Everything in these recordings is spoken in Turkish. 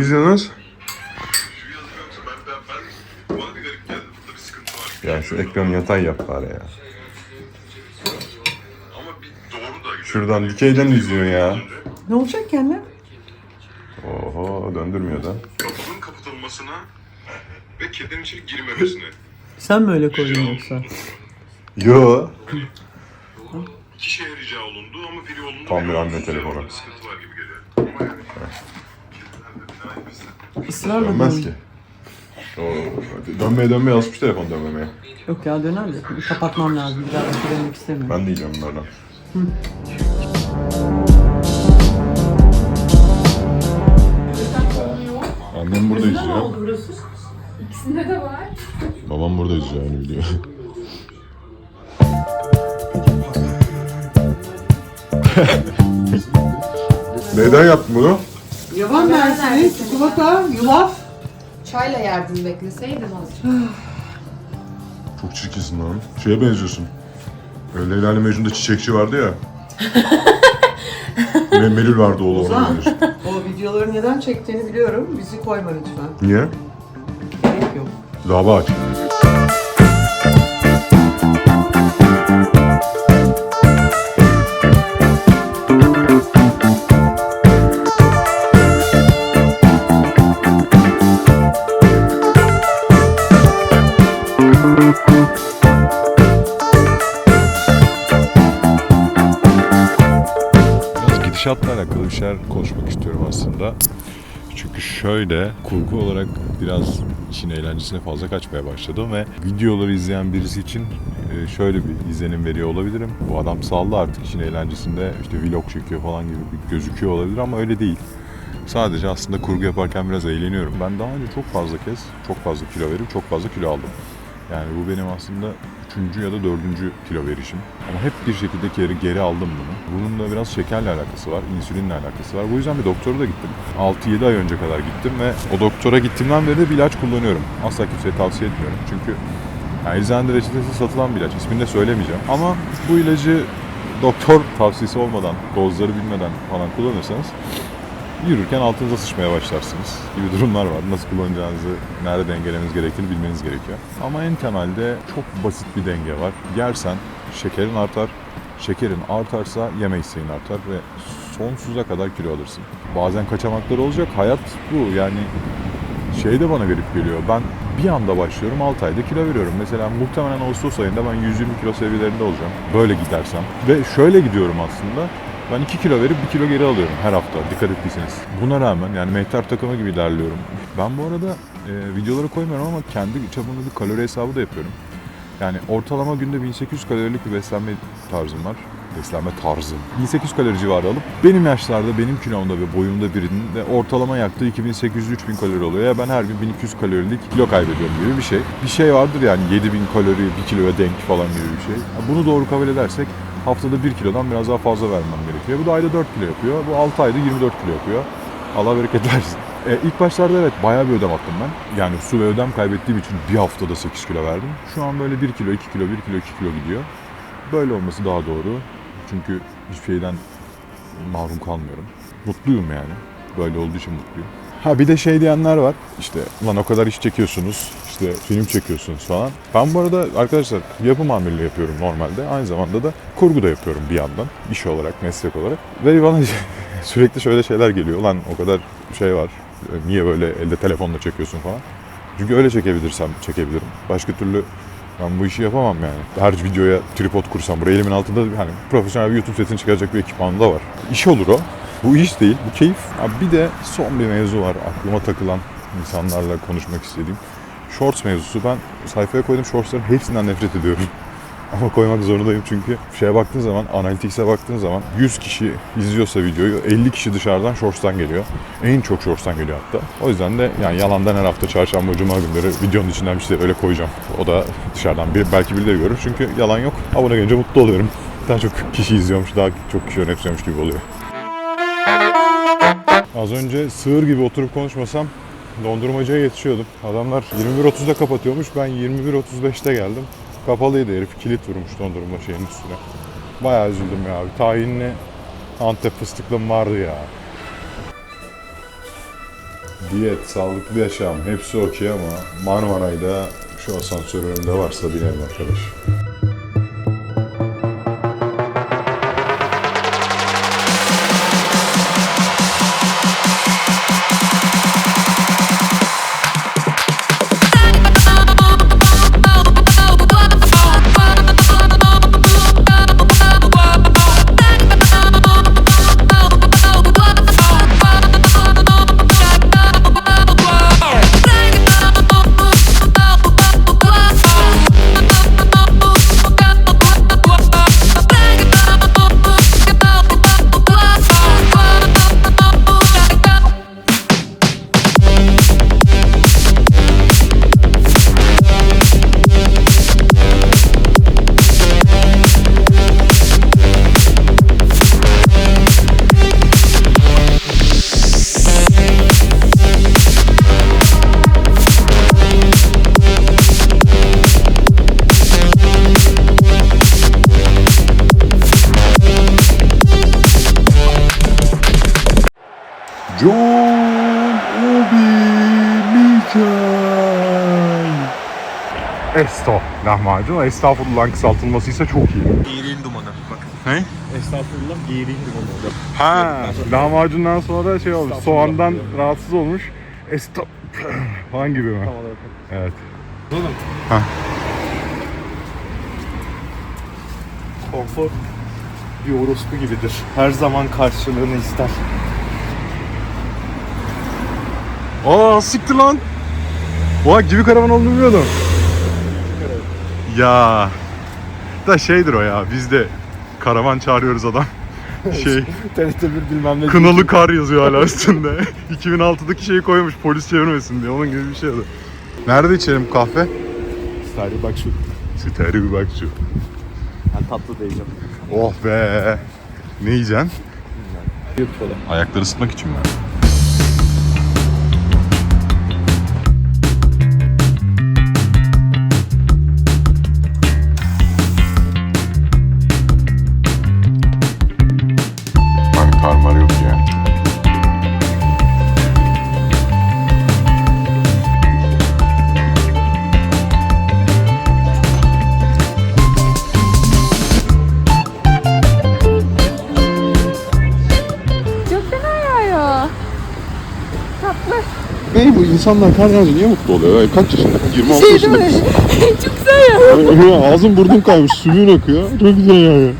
İzliyorsunuz? Ya şu ekranı yatay yap bari ya. Ama bir doğru da. Şuradan dikeyden izliyor ya. Ne olacak ki anne? Oho döndürmüyor da. Kapının kapatılmasına ve kedinin içeri girmemesine. Sen mi öyle koydun yoksa? Yo. İki şeye rica olundu ama biri olundu. Tam bir anne telefonu. Sıkıntı var gibi geliyor. Ama yani. Israrla Dönmez dön. ki. Oo, dönmeye dönmeye alışmış telefon dönmemeye. Yok ya döner de. Bir kapatmam lazım. Bir daha şey demek istemiyorum. Ben de yiyeceğim bunlardan. Annem burada izliyor. burası? İkisinde de var. Babam burada izliyor aynı videoyu. Neden yaptın bunu? Yaban mersini, çikolata, yulaf. Çayla yerdim bekleseydin azıcık. Çok çirkinsin lan. Şeye benziyorsun. Öyle Leyla ile Mecnun'da çiçekçi vardı ya. Ve Melül vardı oğlu ona Ozan. benziyorsun. O videoları neden çektiğini biliyorum. Bizi koyma lütfen. Niye? Gerek yok. Dava aç. Çünkü şöyle kurgu olarak biraz işin eğlencesine fazla kaçmaya başladım ve videoları izleyen birisi için e, şöyle bir izlenim veriyor olabilirim. Bu adam saldı artık işin eğlencesinde işte vlog çekiyor falan gibi gözüküyor olabilir ama öyle değil. Sadece aslında kurgu yaparken biraz eğleniyorum. Ben daha önce çok fazla kez çok fazla kilo verip çok fazla kilo aldım. Yani bu benim aslında üçüncü ya da dördüncü kilo verişim. Ama hep bir şekilde geri, geri aldım bunu. Bunun da biraz şekerle alakası var, insülinle alakası var. Bu yüzden bir doktora da gittim. 6-7 ay önce kadar gittim ve o doktora gittiğimden beri de bir ilaç kullanıyorum. Asla kimseye tavsiye etmiyorum. Çünkü yani eczanede reçetesi satılan bir ilaç. İsmini de söylemeyeceğim. Ama bu ilacı doktor tavsiyesi olmadan, dozları bilmeden falan kullanırsanız yürürken altınıza sıçmaya başlarsınız gibi durumlar var. Nasıl kullanacağınızı, nerede dengelemeniz gerektiğini bilmeniz gerekiyor. Ama en temelde çok basit bir denge var. Yersen şekerin artar, şekerin artarsa yeme isteğin artar ve sonsuza kadar kilo alırsın. Bazen kaçamaklar olacak. Hayat bu. Yani şey de bana garip geliyor. Ben bir anda başlıyorum 6 ayda kilo veriyorum. Mesela muhtemelen Ağustos ayında ben 120 kilo seviyelerinde olacağım. Böyle gidersem. Ve şöyle gidiyorum aslında. Ben 2 kilo verip 1 kilo geri alıyorum her hafta dikkat ettiyseniz. Buna rağmen yani mehter takımı gibi ilerliyorum. Ben bu arada e, videoları koymuyorum ama kendi çapımda bir kalori hesabı da yapıyorum. Yani ortalama günde 1800 kalorilik bir beslenme tarzım var. Beslenme tarzım. 1800 kalori civarı alıp benim yaşlarda benim kilomda ve boyumda birinin de ortalama yaktığı 2800-3000 kalori oluyor. Ya ben her gün 1200 kalorilik kilo kaybediyorum gibi bir şey. Bir şey vardır yani 7000 kalori 1 kiloya denk falan gibi bir şey. Bunu doğru kabul edersek haftada 1 kilodan biraz daha fazla vermem gerekiyor. Bu da ayda 4 kilo yapıyor. Bu 6 ayda 24 kilo yapıyor. Allah bereket versin. E, ilk başlarda evet bayağı bir ödem attım ben. Yani su ve ödem kaybettiğim için bir haftada 8 kilo verdim. Şu an böyle 1 kilo, 2 kilo, 1 kilo, 2 kilo gidiyor. Böyle olması daha doğru. Çünkü hiçbir şeyden mahrum kalmıyorum. Mutluyum yani. Böyle olduğu için mutluyum. Ha bir de şey diyenler var. İşte lan o kadar iş çekiyorsunuz, işte film çekiyorsunuz falan. Ben bu arada arkadaşlar yapım amirliği yapıyorum normalde. Aynı zamanda da kurgu da yapıyorum bir yandan. iş olarak, meslek olarak. Ve bana sürekli şöyle şeyler geliyor. Lan o kadar şey var. Niye böyle elde telefonla çekiyorsun falan. Çünkü öyle çekebilirsem çekebilirim. Başka türlü ben bu işi yapamam yani. Her videoya tripod kursam buraya elimin altında hani profesyonel bir YouTube setini çıkaracak bir ekipmanım da var. İş olur o. Bu iş değil, bu keyif. Abi bir de son bir mevzu var aklıma takılan insanlarla konuşmak istediğim. Shorts mevzusu. Ben sayfaya koydum shortsların hepsinden nefret ediyorum. Ama koymak zorundayım çünkü şeye baktığın zaman, Analytics'e baktığın zaman 100 kişi izliyorsa videoyu 50 kişi dışarıdan Shorts'tan geliyor. En çok Shorts'tan geliyor hatta. O yüzden de yani yalandan her hafta çarşamba, cuma günleri videonun içinden bir şey öyle koyacağım. O da dışarıdan bir, belki birileri görür çünkü yalan yok. Abone gelince mutlu oluyorum. Daha çok kişi izliyormuş, daha çok kişi önemsiyormuş gibi oluyor. Az önce sığır gibi oturup konuşmasam dondurmacıya yetişiyordum. Adamlar 21.30'da kapatıyormuş. Ben 21.35'te geldim. Kapalıydı herif. Kilit vurmuş dondurma şeyin üstüne. Bayağı üzüldüm ya. Bir tahinli Antep fıstıklım vardı ya. diyet, sağlıklı yaşam hepsi okey ama Marmaray'da şu asansör önünde varsa binelim arkadaş. Esto lahmacun. Estağfurullah kısaltılması ise çok iyi. Geğireyim dumanı. Bakın. Ne? Estağfurullah geğireyim dumanı. Ha, lahmacundan sonra şey olmuş. Soğandan rahatsız olmuş. Esta falan gibi mi? Tam olarak. Evet. Oğlum. Hah. Konfor bir orospu gibidir. Her zaman karşılığını ister. Aa siktir lan. Oha gibi karavan olduğunu bilmiyordum. Ya. Da şeydir o ya. Biz de karavan çağırıyoruz adam. Şey, TRT bir bilmem ne. kınalı kar yazıyor hala üstünde. 2006'daki şeyi koymuş polis çevirmesin diye. Onun gibi bir şey adı. Nerede içelim kahve? Bak şu. Ben tatlı diyeceğim. Oh be. Ne yiyeceksin? Yapıyorlar. Ayakları ısıtmak için mi? İnsanlar kar yağınca niye mutlu oluyor? Ya? Kaç yaşında? 26 yaşında. Çok güzel ya. Ağzım burnum kaymış, sümüğün akıyor. Çok güzel yani.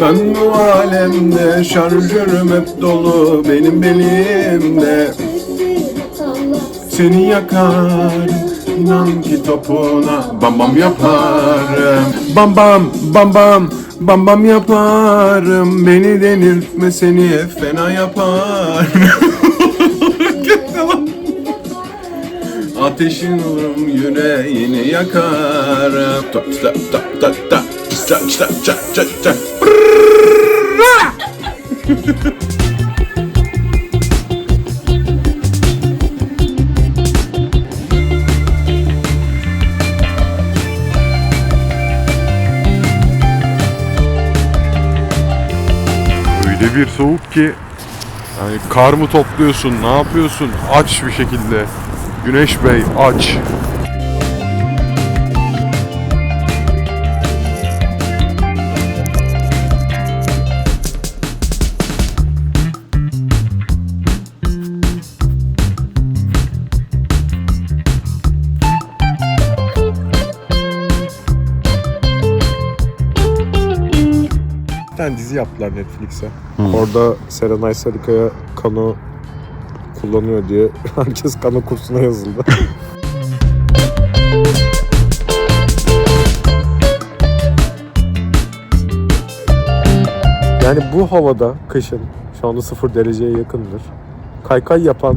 Ben bu alemde şarjörüm hep dolu benim belimde Seni yakar inan ki topuna bam bam yaparım Bam bam bam bam bam bam yaparım Beni denirtme seni fena yapar Ateşin olurum yüreğini yakarım. Ta ta ta ta ta ta ta ta ta ta Öyle bir soğuk ki yani kar mı topluyorsun, ne yapıyorsun? Aç bir şekilde. Güneş Bey aç. Tane dizi yaptılar Netflix'e. Orada Serenay Sarıkaya kano kullanıyor diye herkes kano kursuna yazıldı. yani bu havada kışın şu anda sıfır dereceye yakındır. Kaykay yapan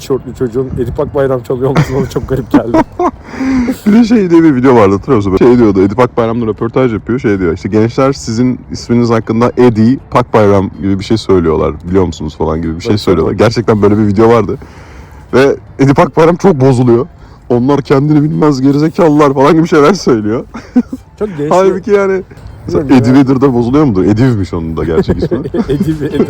şortlu çocuğun Edip Akbayram çalıyor olması bana çok garip geldi. Bir de şey diye bir video vardı hatırlıyor musun? Şey diyordu Edip Akbayram'la röportaj yapıyor. Şey diyor işte gençler sizin isminiz hakkında Edi Pakbayram gibi bir şey söylüyorlar. Biliyor musunuz falan gibi bir şey söylüyorlar. Gerçekten böyle bir video vardı. Ve Edip Akbayram çok bozuluyor. Onlar kendini bilmez gerizekalılar falan gibi şeyler söylüyor. Çok gençli, Halbuki yani Eddie Vedder'da bozuluyor mudur? Ediv'miş onun da gerçek ismi. Edip.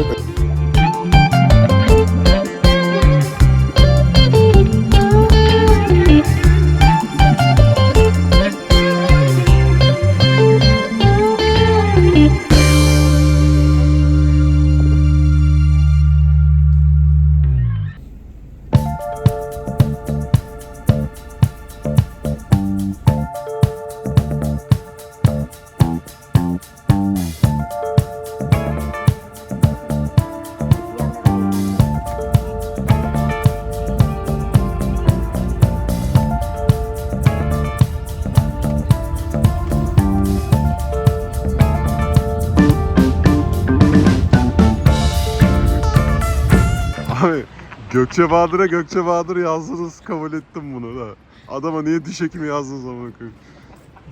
Gökçe Bahadır'a Gökçe Bahadır yazdınız kabul ettim bunu da. Adama niye diş hekimi yazdınız amına koyayım?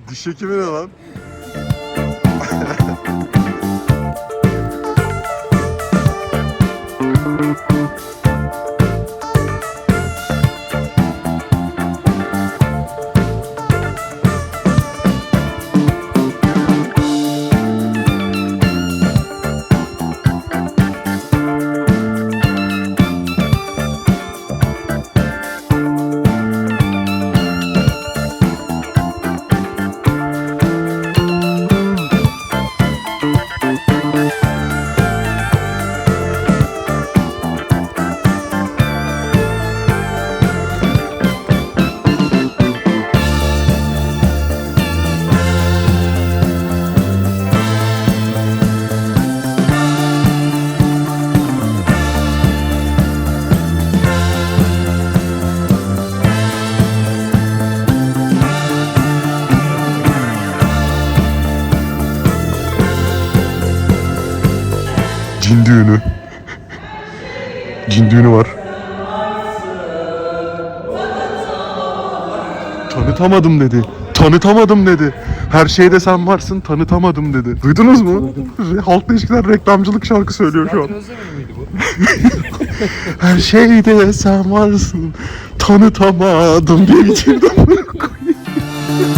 Diş hekimi ne lan? Cin düğünü. Cin düğünü var. Tanıtamadım dedi. Tanıtamadım dedi. Her şeyde sen varsın tanıtamadım dedi. Duydunuz mu? Halkla ilişkiler reklamcılık şarkı söylüyor şu an. Her şeyde sen varsın tanıtamadım diye bitirdim.